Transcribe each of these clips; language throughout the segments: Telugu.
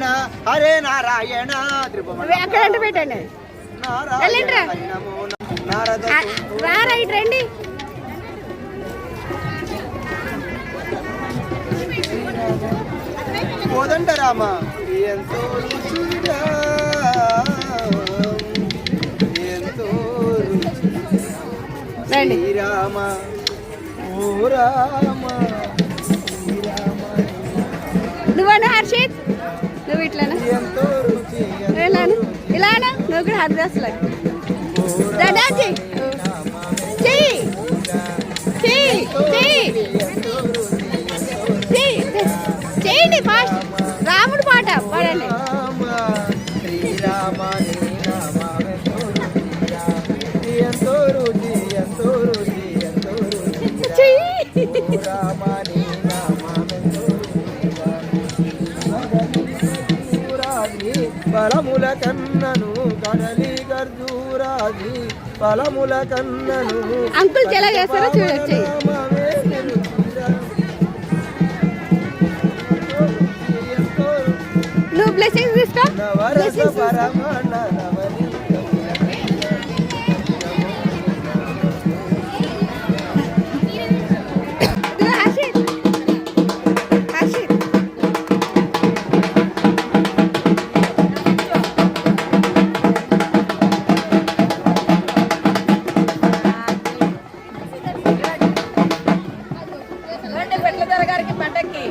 నారాయణ హరే నారాయణ అక్కడ అంటే పెట్టండి. రండి. కోదండ రామ. ఎంతో ఎంతో రండి. శ్రీరామ ఓ రామ హర్షిత్ నువ్వు ఇట్లానా ఎంతో ఇలానా నువ్వు కూడా హరిదాసులా దాదా చెయ్యి చెయ్యి చెయ్యి చెయ్యి చేయండి ఫాస్ట్ రాముడు పాట పాడండి రామ కన్నను కడలి గర్జూరాది ఫలముల కన్నను అంకుల్ ఎలా చేస్తారో? చూడొచ్చు నువ్వు బ్లెస్సింగ్స్ తీసుకో నవరస గారికి పండక్కి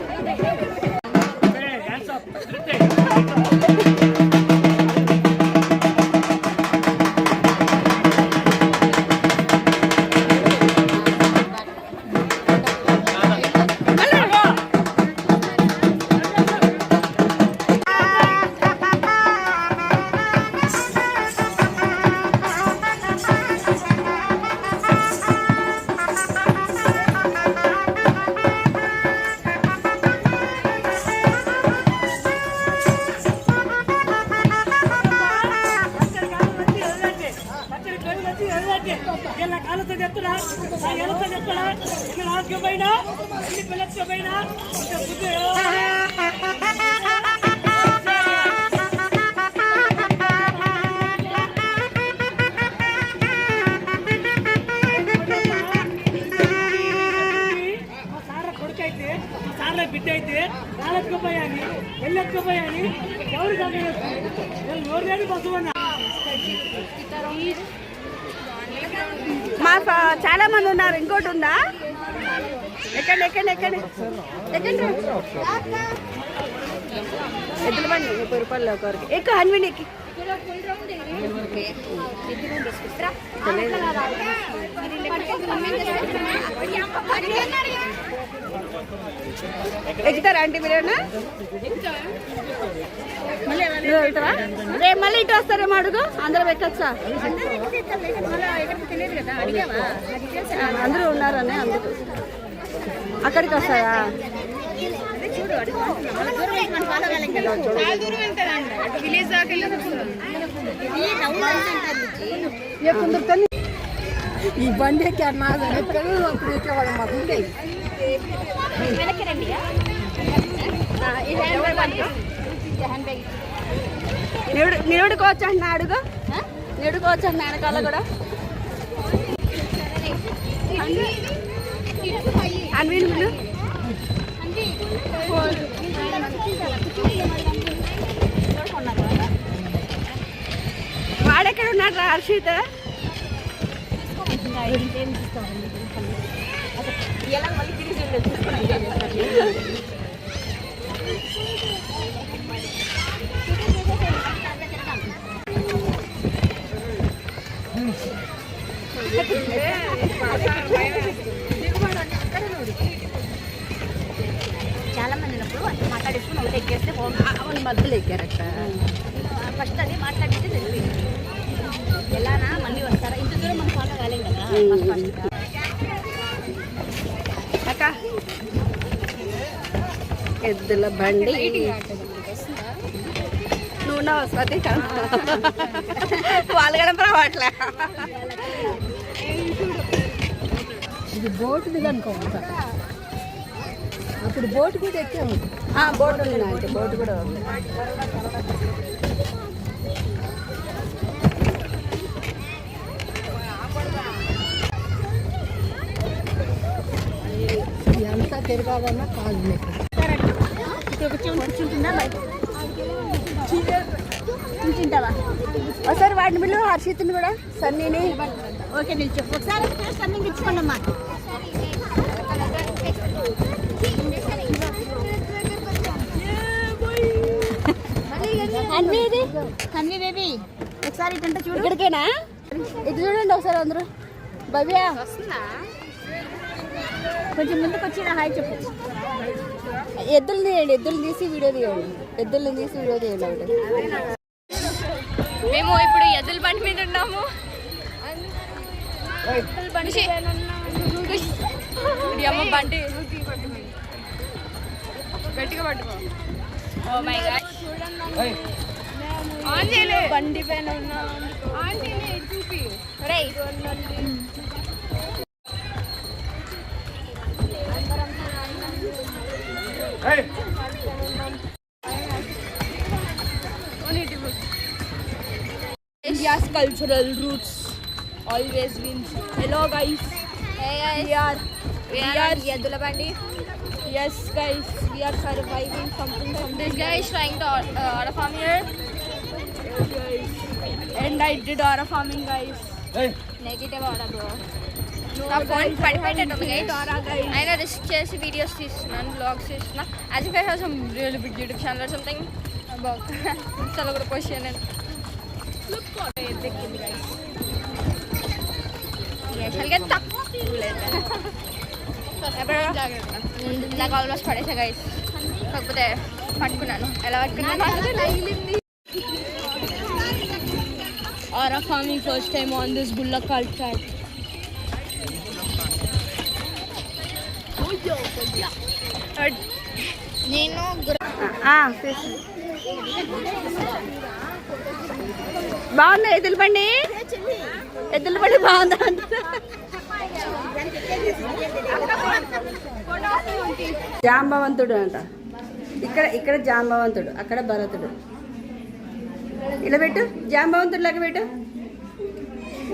సార్ల కొడుకు అయితే సార్ల బిడ్డ అయితే నాలెత్తుకుపోయాని వెళ్ళెత్తుకుపోయాని ఎవరు నేను నోరు లేని బస్సు మా చాలా మంది ఉన్నారు. ఇంకోటి ఉందా? ఎక్కండి ఎక్కండి ఎక్కండి. ఎక్కండి ఎద్దుల బండి ముప్పై రూపాయలు ఒకరికి ఎక్కువ హన్విన్ ఎక్కి. ఎక్కుతారా ఆంటీ మీరేనా వెళ్తావా? రేపు మళ్ళీ ఇటు వస్తారేమో అడుగు. అందరం ఎక్కచ్చా? అందరూ ఉన్నారని అందుకు. అక్కడికి వస్తాయా ఈ బండి ఎక్కారు నా ఎక్కడు అప్పుడు ఎక్కేవాడు మాకు ఉండేది అంటున్నా అడుగు. నిరుడుకోవచ్చు అంటున్నా వెనకాల కూడా. అన్వీన్ బిల్లు వాడెక్కడ ఉన్నాడు రా హర్షిత్ చాలా మంది ఉన్నప్పుడు అంటే మాట్లాడేసుకుని ఒకటి ఎక్కేస్తే మధ్యలో ఎక్కారట. ఫస్ట్ అది మాట్లాడితే తెలియదు ఎలానా మళ్ళీ వస్తారా? ఇంత దూరం మనం కాలేం కదా. అక్క. ఎద్దుల బండి. నువ్వు నా స్వతి? వాళ్ళు కూడా రావట్లే. ఇది బోటు దిగనుకో అప్పుడు బోటు కూడా ఎక్కాము. బోట్ ఉంది అంటే బోట్ కూడా ఉంది. ఎంత తిరగాలన్నా కాదు మీకు. కూర్చుంటుందా? కూర్చుంటావా ఒకసారి వాటిని పిల్లలు హర్షిత్ని కూడా సన్నీని. ఓకే నిల్చో. ఒకసారి సన్నింగ్ ఇచ్చుకోండి అమ్మా అన్వి ఇది అన్వి బేబీ. ఒకసారి ఇటంటే చూడు. ఇక్కడికేనా? ఇటు చూడండి ఒకసారి అందరూ. భవ్య. కొంచెం ముందుకు వచ్చి హాయ్ చెప్పు. ఎద్దులు తీయండి ఎద్దులు తీసి వీడియో తీయండి. ఎద్దులు తీసి వీడియో తీయండి ఒకటి. మేము ఇప్పుడు ఎద్దుల బండి మీద ఉన్నాము. బండి గట్టిగా పట్టుకో. ఓ మై గాడ్ ఆన్ చేయలే బండి పైన ఉన్నాం ఆన్ చేయలే చూపి రే India's cultural roots always wins. Hello guys. Hey guys. We are we are Yadula Bandi. Yes guys, we are surviving something. something this guy is trying to uh, order farm here. Yes, guys. And I did order farming guys. Negative order bro నా ఫోన్ పడిపోయేటట్టుంది గైస్ అయినా రిస్క్ చేసి వీడియోస్ తీస్తున్నాను బ్లాగ్స్ తీస్తున్నా. As if I have some real big YouTube channel something about ఇన్స్టాలో కూడా లుక్ ఎద్దెక్కింది గైస్ అసలుగా తక్కువ నాకు ఆల్మోస్ట్ పడేసా గైస్ కాకపోతే పట్టుకున్నాను. ఎలా పట్టుకున్నాను? Aura farming first time on this bulla culture. నేను బాగుందా ఎద్దుల బండి ఎద్దుల బండి బాగుందా? జాంబవంతుడు అంట. ఇక్కడ ఇక్కడ జాంబవంతుడు అక్కడ భరతుడు. ఇలా పెట్టు జాంబవంతుడు లాగా పెట్టు.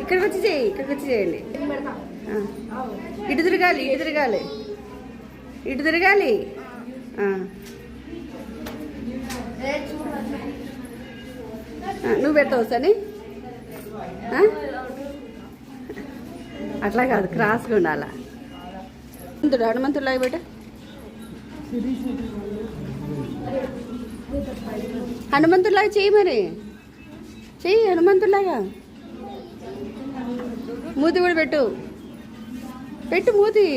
ఇక్కడికి వచ్చి చేయి ఇక్కడికి వచ్చి చేయండి. ఇటు తిరగాలి ఇటు తిరగాలి. ఇటు తిరగాలి. నువ్వు పెడతావు అని అట్లా కాదు క్రాస్గా ఉండాలా? హనుమంతుడు హనుమంతుడు లాగా పెట్టు హనుమంతుడిలాగా చెయ్యి మరి. చెయ్యి హనుమంతుడిలాగా మూతి కూడా పెట్టు. పెట్టు మూతి.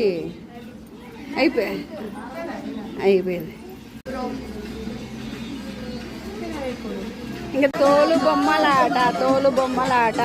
అయిపోయి అయిపోయింది. ఇంకా తోలు బొమ్మలాట తోలు బొమ్మలాట.